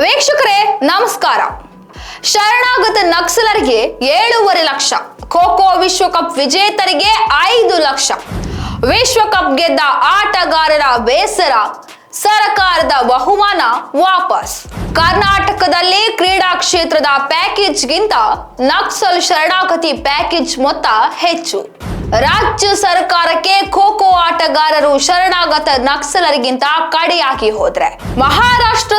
ವೀಕ್ಷಕರೇ, ನಮಸ್ಕಾರ. ಶರಣಾಗತ ನಕ್ಸಲರಿಗೆ ಏಳೂವರೆ ಲಕ್ಷ, ಖೋಖೋ ವಿಶ್ವಕಪ್ ವಿಜೇತರಿಗೆ ಐದು ಲಕ್ಷ. ವಿಶ್ವಕಪ್ ಗೆದ್ದ ಆಟಗಾರರ ಬೇಸರ, ಸರ್ಕಾರದ ಬಹುಮಾನ ವಾಪಸ್. ಕರ್ನಾಟಕದಲ್ಲಿ ಕ್ರೀಡಾ ಕ್ಷೇತ್ರದ ಪ್ಯಾಕೇಜ್ಗಿಂತ ನಕ್ಸಲ್ ಶರಣಾಗತಿ ಪ್ಯಾಕೇಜ್ ಮೊತ್ತ ಹೆಚ್ಚು. ರಾಜ್ಯ ಸರ್ಕಾರಕ್ಕೆ ಖೋ ಖೋ ಆಟಗಾರರು ಶರಣಾಗತ ನಕ್ಸಲರಿಗಿಂತ ಕಡೆಯಾಗಿ ಹೋದ್ರೆ, ಮಹಾರಾಷ್ಟ್ರ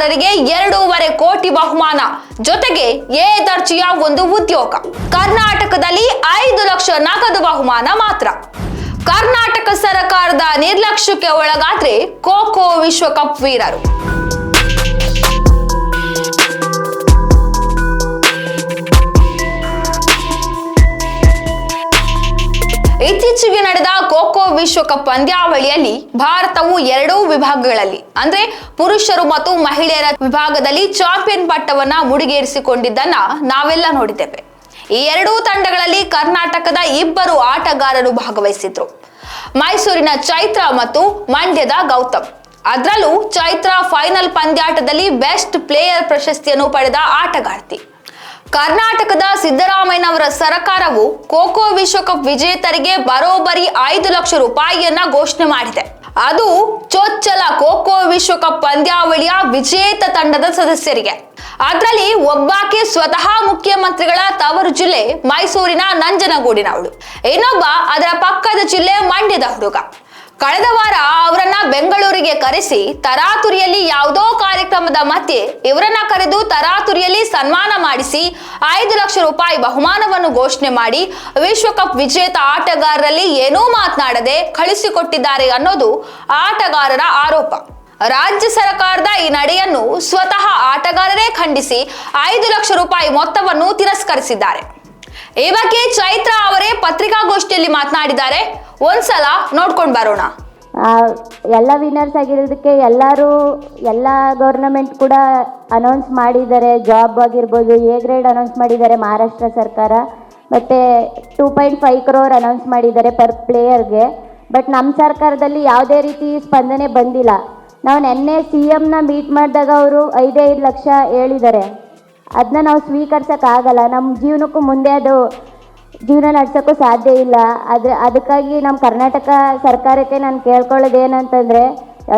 ಆಟಗಾರರಿಗೆ ಎರಡೂವರೆ ಕೋಟಿ ಬಹುಮಾನ. ಜೊತೆಗೆ ಎ ದರ್ಜೆಯ ಒಂದು ಉದ್ಯೋಗ. ಕರ್ನಾಟಕದಲ್ಲಿ ಐದು ಲಕ್ಷ ನಗದು ಬಹುಮಾನ ಮಾತ್ರ. ಕರ್ನಾಟಕ ಸರ್ಕಾರದ ನಿರ್ಲಕ್ಷ್ಯಕ್ಕೆ ಒಳಗಾದ್ರೆ ಖೋ ಖೋ ವಿಶ್ವಕಪ್ ವೀರರು. ಖೋಖೋ ವಿಶ್ವಕಪ್ ಪಂದ್ಯಾವಳಿಯಲ್ಲಿ ಭಾರತವು ಎರಡೂ ವಿಭಾಗಗಳಲ್ಲಿ, ಅಂದ್ರೆ ಪುರುಷರು ಮತ್ತು ಮಹಿಳೆಯರ ವಿಭಾಗದಲ್ಲಿ ಚಾಂಪಿಯನ್ ಪಟ್ಟವನ್ನ ಮುಡಿಗೇರಿಸಿಕೊಂಡಿದ್ದನ್ನ ನಾವೆಲ್ಲ ನೋಡಿದ್ದೇವೆ. ಈ ಎರಡೂ ತಂಡಗಳಲ್ಲಿ ಕರ್ನಾಟಕದ ಇಬ್ಬರು ಆಟಗಾರರು ಭಾಗವಹಿಸಿದ್ರು. ಮೈಸೂರಿನ ಚೈತ್ರ ಮತ್ತು ಮಂಡ್ಯದ ಗೌತಮ್. ಅದರಲ್ಲೂ ಚೈತ್ರ ಫೈನಲ್ ಪಂದ್ಯಾಟದಲ್ಲಿ ಬೆಸ್ಟ್ ಪ್ಲೇಯರ್ ಪ್ರಶಸ್ತಿಯನ್ನು ಪಡೆದ ಆಟಗಾರ್ತಿ. ಕರ್ನಾಟಕದ ಸಿದ್ದರಾಮಯ್ಯನವರ ಸರ್ಕಾರವು ಖೋಖೋ ವಿಶ್ವಕಪ್ ವಿಜೇತರಿಗೆ ಬರೋಬ್ಬರಿ ಐದು ಲಕ್ಷ ರೂಪಾಯಿಯನ್ನ ಘೋಷಣೆ ಮಾಡಿದೆ. ಅದು ಚೊಚ್ಚಲ ಖೋಖೋ ವಿಶ್ವಕಪ್ ಪಂದ್ಯಾವಳಿಯ ವಿಜೇತ ತಂಡದ ಸದಸ್ಯರಿಗೆ. ಅದರಲ್ಲಿ ಒಬ್ಬಾಕೆ ಸ್ವತಃ ಮುಖ್ಯಮಂತ್ರಿಗಳ ತವರು ಜಿಲ್ಲೆ ಮೈಸೂರಿನ ನಂಜನಗೂಡಿನವಳು. ಇನ್ನೊಬ್ಬ ಅದರ ಪಕ್ಕದ ಜಿಲ್ಲೆ ಮಂಡ್ಯದ ಹುಡುಗ. ಕಳೆದ ವಾರ ಅವರನ್ನ ಬೆಂಗಳೂರಿಗೆ ಕರೆಸಿ ತರಾತುರಿಯಲ್ಲಿ ಯಾವುದೋ ಕಾರ್ಯಕ್ರಮದ ಮಧ್ಯೆ ಇವರನ್ನ ಕರೆದು ತರಾತುರಿಯಲ್ಲಿ ಸನ್ಮಾನ ಮಾಡಿಸಿ ಐದು ಲಕ್ಷ ರೂಪಾಯಿ ಬಹುಮಾನವನ್ನು ಘೋಷಣೆ ಮಾಡಿ ವಿಶ್ವಕಪ್ ವಿಜೇತ ಆಟಗಾರರಲ್ಲಿ ಏನೂ ಮಾತನಾಡದೆ ಕಳಿಸಿಕೊಟ್ಟಿದ್ದಾರೆ ಅನ್ನೋದು ಆಟಗಾರರ ಆರೋಪ. ರಾಜ್ಯ ಸರ್ಕಾರದ ಈ ನಡೆಯನ್ನು ಸ್ವತಃ ಆಟಗಾರರೇ ಖಂಡಿಸಿ ಐದು ಲಕ್ಷ ರೂಪಾಯಿ ಮೊತ್ತವನ್ನು ತಿರಸ್ಕರಿಸಿದ್ದಾರೆ. ಈ ಬಗ್ಗೆ ಚೈತ್ರ ಅವರೇ ಪತ್ರಿಕಾಗೋಷ್ಠಿಯಲ್ಲಿ ಮಾತನಾಡಿದ್ದಾರೆ. ಒಂದ್ಸಲ ನೋಡ್ಕೊಂಡು ಬರೋಣ. ಎಲ್ಲ ವಿನ್ನರ್ಸ್ ಆಗಿರೋದಕ್ಕೆ ಎಲ್ಲರೂ ಎಲ್ಲ ಗೌರ್ನಮೆಂಟ್ ಕೂಡ ಅನೌನ್ಸ್ ಮಾಡಿದ್ದಾರೆ. ಜಾಬ್ ಆಗಿರ್ಬೋದು, ಎ ಗ್ರೇಡ್ ಅನೌನ್ಸ್ ಮಾಡಿದ್ದಾರೆ ಮಹಾರಾಷ್ಟ್ರ ಸರ್ಕಾರ. ಮತ್ತು two point five crore announce ಮಾಡಿದ್ದಾರೆ ಪರ್ ಪ್ಲೇಯರ್ಗೆ ಬಟ್ ನಮ್ಮ ಸರ್ಕಾರದಲ್ಲಿ ಯಾವುದೇ ರೀತಿ ಸ್ಪಂದನೆ ಬಂದಿಲ್ಲ. ನಾವು ನೆನ್ನೆ ಸಿ ಎಮ್ನ ಮೀಟ್ ಮಾಡಿದಾಗ ಅವರು ಐದೈದು ಲಕ್ಷ ಹೇಳಿದ್ದಾರೆ. ಅದನ್ನ ನಾವು ಸ್ವೀಕರಿಸೋಕ್ಕಾಗಲ್ಲ. ನಮ್ಮ ಜೀವನಕ್ಕೂ ಮುಂದೆ ಅದು ಜೀವನ ನಡೆಸೋಕ್ಕೂ ಸಾಧ್ಯ ಇಲ್ಲ. ಅದ್ರ ಅದಕ್ಕಾಗಿ ನಮ್ಮ ಕರ್ನಾಟಕ ಸರ್ಕಾರಕ್ಕೆ ನಾನು ಕೇಳ್ಕೊಳ್ಳೋದು ಏನಂತಂದರೆ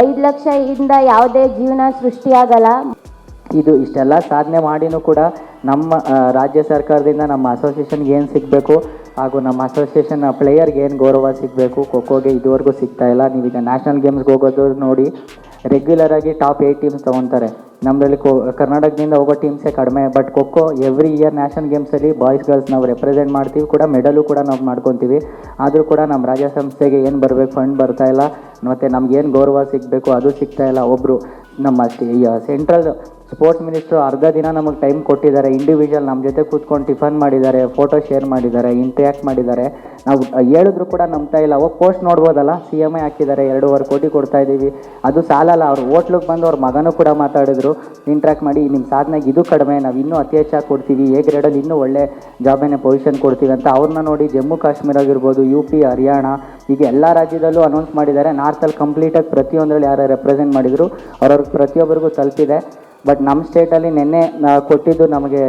ಐದು ಲಕ್ಷ ಇಂದ ಯಾವುದೇ ಜೀವನ ಸೃಷ್ಟಿಯಾಗಲ್ಲ. ಇದು ಇಷ್ಟೆಲ್ಲ ಸಾಧನೆ ಮಾಡಿನೂ ಕೂಡ ನಮ್ಮ ರಾಜ್ಯ ಸರ್ಕಾರದಿಂದ ನಮ್ಮ ಅಸೋಸಿಯೇಷನ್ಗೆ ಏನು ಸಿಗಬೇಕು? ಹಾಗೂ ನಮ್ಮ ಅಸೋಸಿಯೇಷನ್ ಪ್ಲೇಯರ್ಗೆ ಏನು ಗೌರವ ಸಿಗಬೇಕು? ಖೋಖೋಗೆ ಇದುವರೆಗೂ ಸಿಗ್ತಾ ಇಲ್ಲ. ನೀವೀಗ ನ್ಯಾಷನಲ್ ಗೇಮ್ಸ್ಗೆ ಹೋಗೋದು ನೋಡಿ ರೆಗ್ಯುಲರ್ ಆಗಿ ಟಾಪ್ ಏಯ್ಟ್ ಟೀಮ್ಸ್ ತೊಗೊತಾರೆ. ನಮ್ಮಲ್ಲಿ ಕೋ, ಕರ್ನಾಟಕದಿಂದ ಹೋಗೋ ಟೀಮ್ಸೇ ಕಡಿಮೆ but kho kho every year national ಗೇಮ್ಸಲ್ಲಿ boys girls ನಾವು ರೆಪ್ರೆಸೆಂಟ್ ಮಾಡ್ತೀವಿ ಕೂಡ ಮೆಡಲು ಕೂಡ ನಾವು ಮಾಡ್ಕೊತೀವಿ. ಆದರೂ ಕೂಡ ನಮ್ಮ ರಾಜ್ಯ ಸಂಸ್ಥೆಗೆ ಏನು ಬರಬೇಕು ಫಂಡ್ ಬರ್ತಾ ಇಲ್ಲ. ಮತ್ತು ನಮ್ಗೇನು ಗೌರವ ಸಿಗಬೇಕು ಅದು ಸಿಗ್ತಾ ಇಲ್ಲ. ಒಬ್ಬರು ನಮ್ಮ ಸೆಂಟ್ರಲ್ ಸ್ಪೋರ್ಟ್ಸ್ ಮಿನಿಸ್ಟ್ರು ಅರ್ಧ ದಿನ ನಮಗೆ ಟೈಮ್ ಕೊಟ್ಟಿದ್ದಾರೆ. ಇಂಡಿವಿಜುವಲ್ ನಮ್ಮ ಜೊತೆ ಕೂತ್ಕೊಂಡು ಟಿಫನ್ ಮಾಡಿದ್ದಾರೆ ಫೋಟೋ ಶೇರ್ ಮಾಡಿದ್ದಾರೆ ಇಂಟ್ರ್ಯಾಕ್ಟ್ ಮಾಡಿದ್ದಾರೆ. ನಾವು ಹೇಳಿದ್ರು ಕೂಡ ನಂಬ್ತಾ ಇಲ್ಲ. ಅವಾಗ ಪೋಸ್ಟ್ ನೋಡ್ಬೋದಲ್ಲ? ಸಿ ಎಂ ಐ ಹಾಕಿದ್ದಾರೆ. ಎರಡೂವರೆ ಕೋಟಿ ಕೊಡ್ತಾ ಇದ್ದೀವಿ. ಅದು ಸಾಲಲ್ಲ. ಅವ್ರು ಹೋಟ್ಲಿಗೆ ಬಂದು ಅವ್ರ ಮಗನೂ ಕೂಡ ಮಾತಾಡಿದ್ರು. ಇಂಟ್ರ್ಯಾಕ್ಟ್ ಮಾಡಿ ನಿಮ್ಮ ಸಾಧನೆಗೆ ಇದು ಕಡಿಮೆ. ನಾವು ಇನ್ನೂ ಅತಿ ಹೆಚ್ಚಾಗಿ ಕೊಡ್ತೀವಿ? ಎ ಗ್ರೇಡಲ್ಲಿ ಇನ್ನೂ ಒಳ್ಳೆ ಜಾಬೇನೆ ಪೊಸಿಷನ್ ಕೊಡ್ತೀವಿ ಅಂತ ಅವ್ರನ್ನ ನೋಡಿ ಜಮ್ಮು ಕಾಶ್ಮೀರ ಆಗಿರ್ಬೋದು ಯು ಪಿ ಹರಿಯಾಣ, ಈಗ ಎಲ್ಲ ರಾಜ್ಯದಲ್ಲೂ ಅನೌನ್ಸ್ ಮಾಡಿದ್ದಾರೆ. ನಾರ್ತಲ್ಲಿ ಕಂಪ್ಲೀಟಾಗಿ ಪ್ರತಿಯೊಂದರಲ್ಲಿ ಯಾರು ರೆಪ್ರೆಸೆಂಟ್ ಮಾಡಿದ್ರು ಅವ್ರವ್ರಿಗೆ ಪ್ರತಿಯೊಬ್ಬರಿಗೂ ತಲುಪಿದೆ. ಬಟ್ ನಮ್ಮ ಸ್ಟೇಟಲ್ಲಿ ನಿನ್ನೆ ಕೊಟ್ಟಿದ್ದು ನಮಗೆ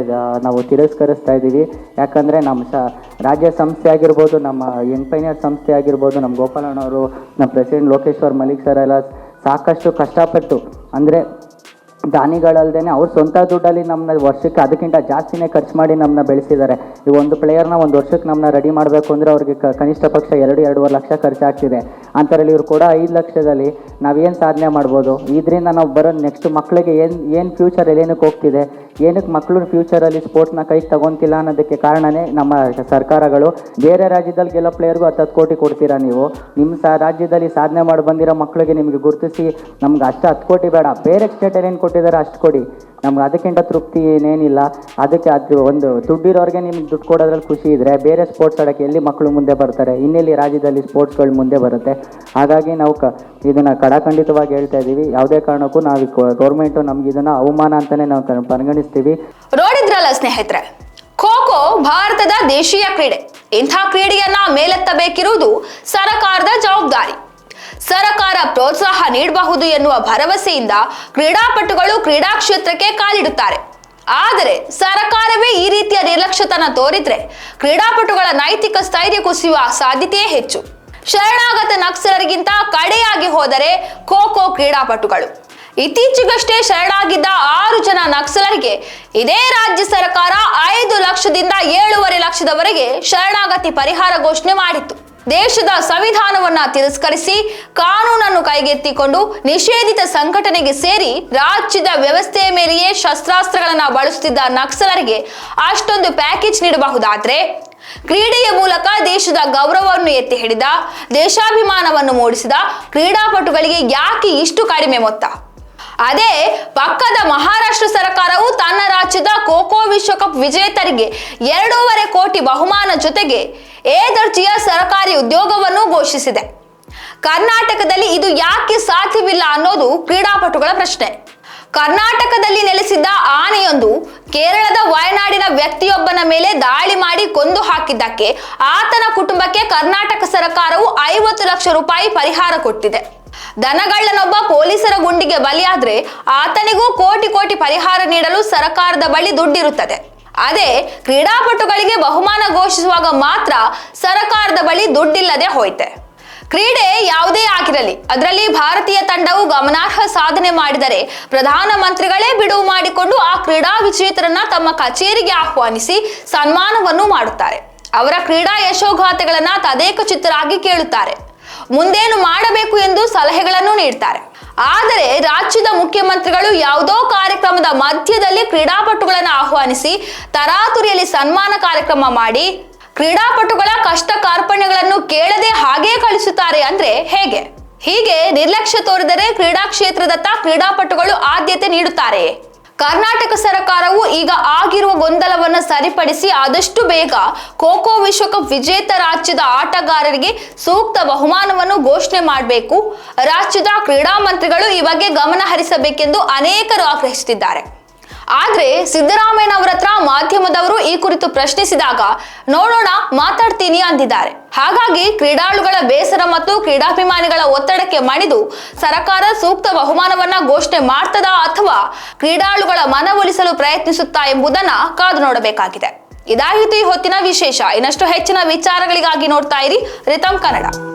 ನಾವು ತಿರಸ್ಕರಿಸ್ತಾ ಇದ್ದೀವಿ. ಯಾಕಂದರೆ ನಮ್ಮ ಸ, ರಾಜ್ಯ ಸಂಸ್ಥೆ ಆಗಿರ್ಬೋದು, ನಮ್ಮ ಎಂಟೈನಿಯರ್ ಸಂಸ್ಥೆ ಆಗಿರ್ಬೋದು ನಮ್ಮ ಗೋಪಾಲಣ್ಣವರು ನಮ್ಮ ಪ್ರೆಸಿಡೆಂಟ್ ಲೋಕೇಶ್ವರ್ ಮಲಿಕ್ ಸರ್ ಎಲ್ಲ ಸಾಕಷ್ಟು ಕಷ್ಟಪಟ್ಟು, ಅಂದರೆ ದಾನಿಗಳಲ್ಲದೆ ಅವ್ರ ಸ್ವಂತ ದುಡ್ಡಲ್ಲಿ ನಮ್ಮನ್ನ ವರ್ಷಕ್ಕೆ ಅದಕ್ಕಿಂತ ಜಾಸ್ತಿನೇ ಖರ್ಚು ಮಾಡಿ ನಮ್ಮನ್ನ ಬೆಳೆಸಿದ್ದಾರೆ. ಈ ಒಂದು ಪ್ಲೇಯರ್ನ ಒಂದು ವರ್ಷಕ್ಕೆ ನಮ್ಮನ್ನ ರೆಡಿ ಮಾಡಬೇಕು ಅಂದರೆ ಅವ್ರಿಗೆ ಕನಿಷ್ಠ ಪಕ್ಷ ಎರಡು, ಎರಡೂವರೆ ಲಕ್ಷ ಖರ್ಚಾಗ್ತಿದೆ. ಅಂಥದ್ರಲ್ಲಿ ಇವ್ರು ಕೂಡ ಐದು ಲಕ್ಷದಲ್ಲಿ ನಾವೇನು ಸಾಧನೆ ಮಾಡ್ಬೋದು? ಇದರಿಂದ ನಾವು ಬರೋ ನೆಕ್ಸ್ಟ್ ಮಕ್ಕಳಿಗೆ ಏನು ಏನು ಫ್ಯೂಚರಲ್ಲಿ ಏನಕ್ಕೆ ಹೋಗ್ತಿದೆ? ಏನಕ್ಕೆ ಮಕ್ಕಳು ಫ್ಯೂಚರಲ್ಲಿ ಸ್ಪೋರ್ಟ್ಸ್ನ ಕೈ ತಗೊಂತಿಲ್ಲ ಅನ್ನೋದಕ್ಕೆ ಕಾರಣನೇ ನಮ್ಮ ಸರ್ಕಾರಗಳು. ಬೇರೆ ರಾಜ್ಯದಲ್ಲಿ ಗೆಲ್ಲೋ ಪ್ಲೇಯರ್ಗೂ ಹತ್ತು ಹತ್ತು ಕೋಟಿ ಕೊಡ್ತೀರಾ ನೀವು? ನಿಮ್ಮ ಸ, ರಾಜ್ಯದಲ್ಲಿ ಸಾಧನೆ ಮಾಡಿ ಬಂದಿರೋ ಮಕ್ಕಳಿಗೆ ನಿಮಗೆ ಗುರುತಿಸಿ ನಮ್ಗೆ ಅಷ್ಟು ಹತ್ತು ಕೋಟಿ ಬೇಡ. ಬೇರೆ ಸ್ಟೇಟಲ್ಲಿ ಏನು ಕೊಟ್ಟಿದ್ದಾರೆ ಅಷ್ಟು ಕೊಡಿ. ನಮ್ಗೆ ಅದಕ್ಕಿಂತ ತೃಪ್ತಿ ಏನೇನಿಲ್ಲ. ಅದಕ್ಕೆ ಅದು ಒಂದು ದುಡ್ಡಿರೋರಿಗೆ ನಿಮ್ಗೆ ದುಡ್ಡು ಕೊಡೋದ್ರಲ್ಲಿ ಖುಷಿ ಇದ್ದರೆ ಬೇರೆ ಸ್ಪೋರ್ಟ್ಸ್ ಆಡೋಕ್ಕೆ ಎಲ್ಲಿ ಮಕ್ಕಳು ಮುಂದೆ ಬರ್ತಾರೆ? ಇನ್ನೆಲ್ಲಿ ರಾಜ್ಯದಲ್ಲಿ ಸ್ಪೋರ್ಟ್ಸ್ಗಳು ಮುಂದೆ ಬರುತ್ತೆ? ಹಾಗಾಗಿ ನಾವು ಕ ಇದನ್ನು ಕಡಾಖಂಡಿತವಾಗಿ ಹೇಳ್ತಾ ಇದ್ದೀವಿ ಯಾವುದೇ ಕಾರಣಕ್ಕೂ ನಾವು ಗೌರ್ಮೆಂಟು ನಮ್ಗೆ ಇದನ್ನು ಅವಮಾನ ಅಂತಲೇ ನಾವು ಪರಿಗಣಿಸ್ತೀವಿ. ನೋಡಿದ್ರಲ್ಲ ಸ್ನೇಹಿತರೆ, ಖೋ ಖೋ ಭಾರತದ ದೇಶೀಯ ಕ್ರೀಡೆ. ಇಂಥ ಕ್ರೀಡೆಯನ್ನ ಮೇಲೆತ್ತಬೇಕಿರುವುದು ಸರಕಾರದ ಜವಾಬ್ದಾರಿ. ಸರಕಾರ ಪ್ರೋತ್ಸಾಹ ನೀಡಬಹುದು ಎನ್ನುವ ಭರವಸೆಯಿಂದ ಕ್ರೀಡಾಪಟುಗಳು ಕ್ರೀಡಾ ಕ್ಷೇತ್ರಕ್ಕೆ ಕಾಲಿಡುತ್ತಾರೆ. ಆದರೆ ಸರಕಾರವೇ ಈ ರೀತಿಯ ನಿರ್ಲಕ್ಷ್ಯತನ ತೋರಿದ್ರೆ ಕ್ರೀಡಾಪಟುಗಳ ನೈತಿಕ ಸ್ಥೈರ್ಯ ಕುಸಿಯುವ ಸಾಧ್ಯತೆಯೇ ಹೆಚ್ಚು. ಶರಣಾಗತ ನಕ್ಸಲರಿಗಿಂತ ಕಡೆಯಾಗಿ ಹೋದರೆ ಖೋ ಖೋ ಕ್ರೀಡಾಪಟುಗಳು. ಇತ್ತೀಚೆಗಷ್ಟೇ ಶರಣಾಗಿದ್ದ ಆರು ಜನ ನಕ್ಸಲರಿಗೆ ಇದೇ ರಾಜ್ಯ ಸರ್ಕಾರ ಐದು ಲಕ್ಷದಿಂದ ಏಳೂವರೆ ಲಕ್ಷದವರೆಗೆ ಶರಣಾಗತಿ ಪರಿಹಾರ ಘೋಷಣೆ ಮಾಡಿತ್ತು. ದೇಶದ ಸಂವಿಧಾನವನ್ನ ತಿರಸ್ಕರಿಸಿ ಕಾನೂನನ್ನು ಕೈಗೆತ್ತಿಕೊಂಡು ನಿಷೇಧಿತ ಸಂಘಟನೆಗೆ ಸೇರಿ ರಾಜ್ಯದ ವ್ಯವಸ್ಥೆಯ ಮೇಲೆಯೇ ಶಸ್ತ್ರಾಸ್ತ್ರಗಳನ್ನು ಬಳಸುತ್ತಿದ್ದ ನಕ್ಸಲರಿಗೆ ಅಷ್ಟೊಂದು ಪ್ಯಾಕೇಜ್ ನೀಡಬಹುದಾದ್ರೆ ಕ್ರೀಡೆಯ ಮೂಲಕ ದೇಶದ ಗೌರವವನ್ನು ಎತ್ತಿ ಹಿಡಿದ, ದೇಶಾಭಿಮಾನವನ್ನು ಮೂಡಿಸಿದ ಕ್ರೀಡಾಪಟುಗಳಿಗೆ ಯಾಕೆ ಇಷ್ಟು ಕಡಿಮೆ ಮೊತ್ತ? ಅದೇ, ಪಕ್ಕದ ಮಹಾರಾಷ್ಟ್ರ ಸರ್ಕಾರವು ತನ್ನ ರಾಜ್ಯದ ಖೋ ಖೋ ವಿಶ್ವಕಪ್ ವಿಜೇತರಿಗೆ ಎರಡೂವರೆ ಕೋಟಿ ಬಹುಮಾನ ಜೊತೆಗೆ ಎ ದರ್ಜೆಯ ಸರ್ಕಾರಿ ಉದ್ಯೋಗವನ್ನು ಘೋಷಿಸಿದೆ. ಕರ್ನಾಟಕದಲ್ಲಿ ಇದು ಯಾಕೆ ಸಾಧ್ಯವಿಲ್ಲ ಅನ್ನೋದು ಕ್ರೀಡಾಪಟುಗಳ ಪ್ರಶ್ನೆ. ಕರ್ನಾಟಕದಲ್ಲಿ ನೆಲೆಸಿದ್ದ ಆನೆಯೊಂದು ಕೇರಳದ ವಯನಾಡಿನ ವ್ಯಕ್ತಿಯೊಬ್ಬನ ಮೇಲೆ ದಾಳಿ ಕೊಂದು ಹಾಕಿದ್ದಕ್ಕೆ ಆತನ ಕುಟುಂಬಕ್ಕೆ ಕರ್ನಾಟಕ ಸರ್ಕಾರವು ಐವತ್ತು ಲಕ್ಷ ರೂಪಾಯಿ ಪರಿಹಾರ ಕೊಟ್ಟಿದೆ. ದನಗಳ್ಳನೊಬ್ಬ ಪೊಲೀಸರ ಗುಂಡಿಗೆ ಬಲಿಯಾದ್ರೆ ಆತನಿಗೂ ಕೋಟಿ ಕೋಟಿ ಪರಿಹಾರ ನೀಡಲು ಸರ್ಕಾರದ ಬಳಿ ದುಡ್ಡಿರುತ್ತದೆ. ಅದೇ ಕ್ರೀಡಾಪಟುಗಳಿಗೆ ಬಹುಮಾನ ಘೋಷಿಸುವಾಗ ಮಾತ್ರ ಸರ್ಕಾರದ ಬಳಿ ದುಡ್ಡಿಲ್ಲದೆ ಹೋಯ್ತೆ. ಕ್ರೀಡೆ ಯಾವುದೇ ಆಗಿರಲಿ, ಅದರಲ್ಲಿ ಭಾರತೀಯ ತಂಡವು ಗಮನಾರ್ಹ ಸಾಧನೆ ಮಾಡಿದರೆ ಪ್ರಧಾನಮಂತ್ರಿಗಳೇ ಬಿಡುವು ಮಾಡಿಕೊಂಡು ಆ ಕ್ರೀಡಾ ವಿಜೇತರನ್ನ ತಮ್ಮ ಕಚೇರಿಗೆ ಆಹ್ವಾನಿಸಿ ಸನ್ಮಾನವನ್ನು ಮಾಡುತ್ತಾರೆ. ಅವರ ಕ್ರೀಡಾ ಯಶೋಗಾಥೆಗಳನ್ನ ತದೇಕ ಚಿತ್ತರಾಗಿ ಕೇಳುತ್ತಾರೆ. ಮುಂದೇನು ಮಾಡಬೇಕು ಎಂದು ಸಲಹೆಗಳನ್ನು ನೀಡ್ತಾರೆ. ಆದರೆ ರಾಜ್ಯದ ಮುಖ್ಯಮಂತ್ರಿಗಳು ಯಾವುದೋ ಕಾರ್ಯಕ್ರಮದ ಮಧ್ಯದಲ್ಲಿ ಕ್ರೀಡಾಪಟುಗಳನ್ನು ಆಹ್ವಾನಿಸಿ ತರಾತುರಿಯಲ್ಲಿ ಸನ್ಮಾನ ಕಾರ್ಯಕ್ರಮ ಮಾಡಿ ಕ್ರೀಡಾಪಟುಗಳ ಕಷ್ಟ ಕಾರ್ಪಣ್ಯಗಳನ್ನು ಕೇಳದೆ ಹಾಗೇ ಕಳಿಸುತ್ತಾರೆ ಅಂದ್ರೆ ಹೇಗೆ? ಹೀಗೆ ನಿರ್ಲಕ್ಷ್ಯ ತೋರಿದರೆ ಕ್ರೀಡಾ ಕ್ಷೇತ್ರದತ್ತ ಕ್ರೀಡಾಪಟುಗಳು ಆದ್ಯತೆ ನೀಡುತ್ತಾರೆ. ಕರ್ನಾಟಕ ಸರ್ಕಾರವು ಈಗ ಆಗಿರುವ ಗೊಂದಲವನ್ನು ಸರಿಪಡಿಸಿ ಆದಷ್ಟು ಬೇಗ ಖೋಖೋ ವಿಶ್ವಕಪ್ ವಿಜೇತ ರಾಜ್ಯದ ಆಟಗಾರರಿಗೆ ಸೂಕ್ತ ಬಹುಮಾನವನ್ನು ಘೋಷಣೆ ಮಾಡಬೇಕು. ರಾಜ್ಯದ ಕ್ರೀಡಾ ಮಂತ್ರಿಗಳು ಈ ಬಗ್ಗೆ ಗಮನ ಹರಿಸಬೇಕೆಂದು ಅನೇಕರು ಆಗ್ರಹಿಸುತ್ತಿದ್ದಾರೆ. ಆದ್ರೆ ಸಿದ್ದರಾಮಯ್ಯನವರ ಹತ್ರ ಮಾಧ್ಯಮದವರು ಈ ಕುರಿತು ಪ್ರಶ್ನಿಸಿದಾಗ, ನೋಡೋಣ, ಮಾತಾಡ್ತೀನಿ ಅಂದಿದ್ದಾರೆ. ಹಾಗಾಗಿ ಕ್ರೀಡಾಳುಗಳ ಬೇಸರ ಮತ್ತು ಕ್ರೀಡಾಭಿಮಾನಿಗಳ ಒತ್ತಡಕ್ಕೆ ಮಣಿದು ಸರ್ಕಾರ ಸೂಕ್ತ ಬಹುಮಾನವನ್ನ ಘೋಷಣೆ ಮಾಡ್ತದಾ ಅಥವಾ ಕ್ರೀಡಾಳುಗಳ ಮನವೊಲಿಸಲು ಪ್ರಯತ್ನಿಸುತ್ತಾ ಎಂಬುದನ್ನ ಕಾದು ನೋಡಬೇಕಾಗಿದೆ. ಇದಾಗಿತ್ತು ಈ ಹೊತ್ತಿನ ವಿಶೇಷ. ಇನ್ನಷ್ಟು ಹೆಚ್ಚಿನ ವಿಚಾರಗಳಿಗಾಗಿ ನೋಡ್ತಾ ಇರಿ ರಿತಮ್ ಕನ್ನಡ.